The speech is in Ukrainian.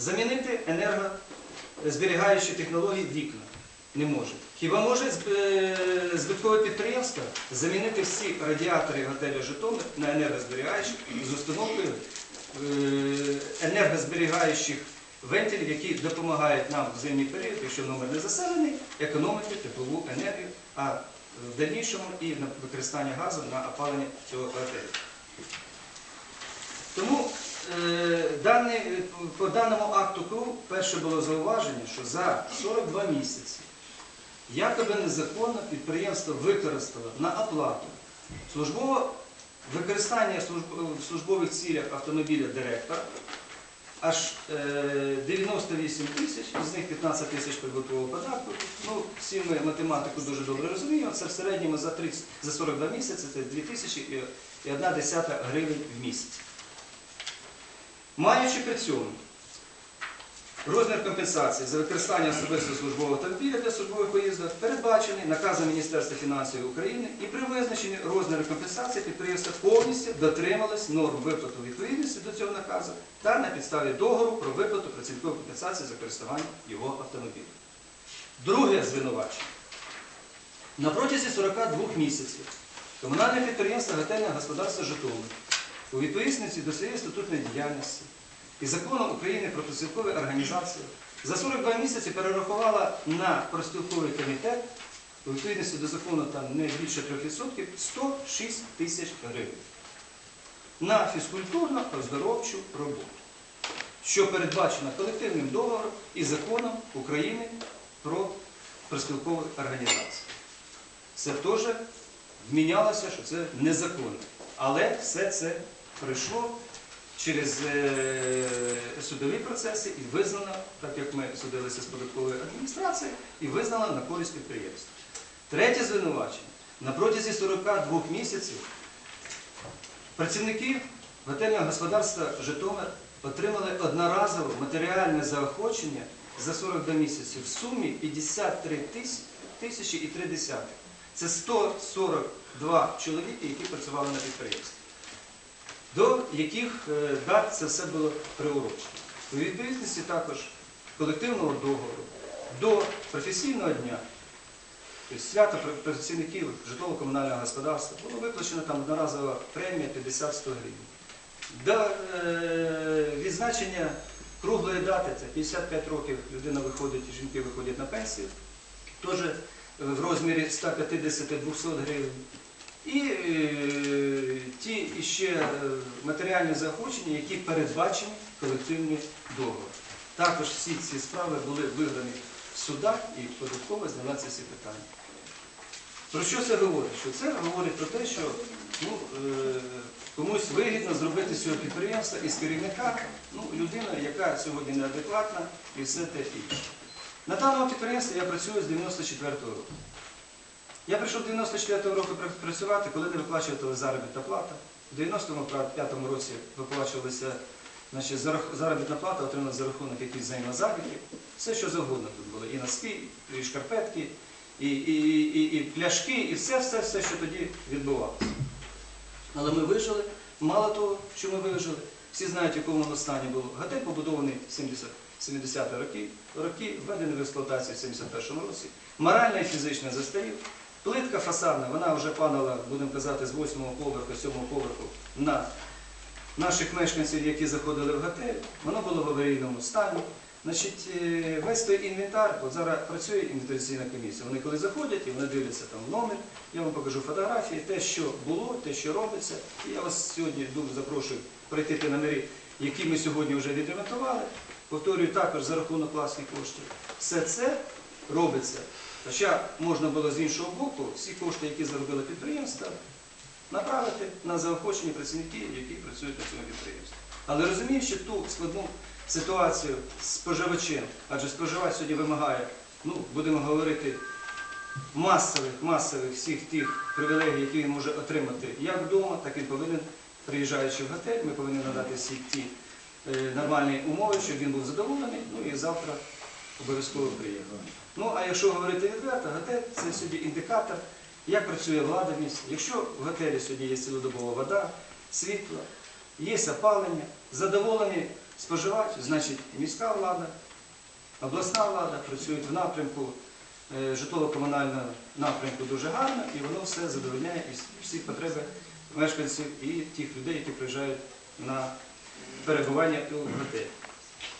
Замінити енергозберігаючі технології вікна не може. Хіба може е, збиткове підприємство замінити всі радіатори готелю Житомир на енергозберігаючі з установкою е, енергозберігаючих вентилів, які допомагають нам в зимній період, якщо номер не заселений, економити теплову енергію, а в дальнішому і на використання газу на опалення цього готелю. Тому по даному акту КУ перше було зауваження, що за 42 місяці якоби незаконно підприємство використало на оплату використання в службових цілях автомобіля директора аж е, 98 тисяч, з них 15 тисяч прибуткового податку. Ну, всі ми математику дуже добре розуміємо. Це в середньому за 30, за 42 місяці це 2 тисячі і- і 1 десята гривень в місяць. Маючи при цьому розмір компенсації за використання особистого службового автомобіля для службових поїздок передбачений наказом Міністерства фінансів України і при визначенні розміру компенсації підприємство повністю дотрималось норм виплату відповідності до цього наказу та на підставі договору про виплату працівникової компенсації за користування його автомобілем. Друге звинувачення. На протязі 42 місяців комунальне підприємство Готельне господарство Житомир у відповідності до своєї статутної діяльності і закону України про профспілкові організації за 42 місяці перерахувала на профспілковий комітет у відповідності до закону там не більше 3% 106 тисяч гривень на фізкультурно-оздоровчу роботу, що передбачено колективним договором і законом України про профспілкові організації. Це теж вмінялося, що це незаконно. Але все це пройшло через е, судові процеси і визнано, так як ми судилися з податковою адміністрацією, і визнано на користь підприємства. Третє звинувачення. На протязі 42 місяців працівники готельного господарства Житомир отримали одноразове матеріальне заохочення за 42 місяці в сумі 53 тисячі і 3 десятих. Це 142 чоловіки, які працювали на підприємстві, до яких е, дат це все було приурочено. У відповідності також колективного договору до професійного дня, тобто свята пр- працівників житлово-комунального господарства, було виплачено там одноразова премія 50-100 гривень. До е, відзначення круглої дати, це 55 років людина виходить, жінки виходять на пенсію, теж е, в розмірі 150-200 гривень. І е, ті іще е, матеріальні заохочення, які передбачені колективні договори. Також всі ці справи були виграні в судах і податково зняла ці всі питання. Про що це говорить? Що це говорить про те, що ну, е, комусь вигідно зробити цього підприємства із керівника ну, людина, яка сьогодні неадекватна і все те інше. На даному підприємстві я працюю з 94-го року. Я прийшов 94-го року працювати, коли не виплачували заробітна плата. У 95-му році виплачувалася значить, заробітна плата, отримана за рахунок якихось взаємозабітків. Все, що завгодно тут було. І носки, і шкарпетки, і, і, і, і пляшки, і все, все, все, що тоді відбувалося. Але ми вижили. Мало того, що ми вижили, всі знають, в якому стані було. Готель побудований в 70 70-ті роки, роки, введений в експлуатацію в 71-му році. Морально і фізично застарів. Плитка фасадна, вона вже падала, будемо казати, з 8-го поверху, 7-го поверху на наших мешканців, які заходили в готель. Воно було в аварійному стані. Значить, е, весь той інвентар, от зараз працює інвентаризаційна комісія. Вони коли заходять і вони дивляться там номер, я вам покажу фотографії, те, що було, те, що робиться. І я вас сьогодні дуже запрошую пройти ті номери, які ми сьогодні вже відремонтували. Повторюю, також за рахунок власних коштів. Все це робиться. Хоча можна було з іншого боку всі кошти, які заробило підприємство, направити на заохочення працівників, які працюють на цьому підприємстві. Але розуміючи ту складну ситуацію з споживачем, адже споживач сьогодні вимагає, ну, будемо говорити, масових, масових всіх тих привілегій, які він може отримати як вдома, так він повинен, приїжджаючи в готель, ми повинні надати всі ті е, нормальні умови, щоб він був задоволений, ну і завтра обов'язково приїхав. Ну, а якщо говорити відверто, готель це сьогодні індикатор, як працює влада в місті. Якщо в готелі сьогодні є цілодобова вода, світло, є опалення, задоволені споживач, значить міська влада, обласна влада працюють в напрямку е, житлово-комунального напрямку дуже гарно, і воно все задовольняє всі потреби мешканців і тих людей, які приїжджають на перебування у готелі.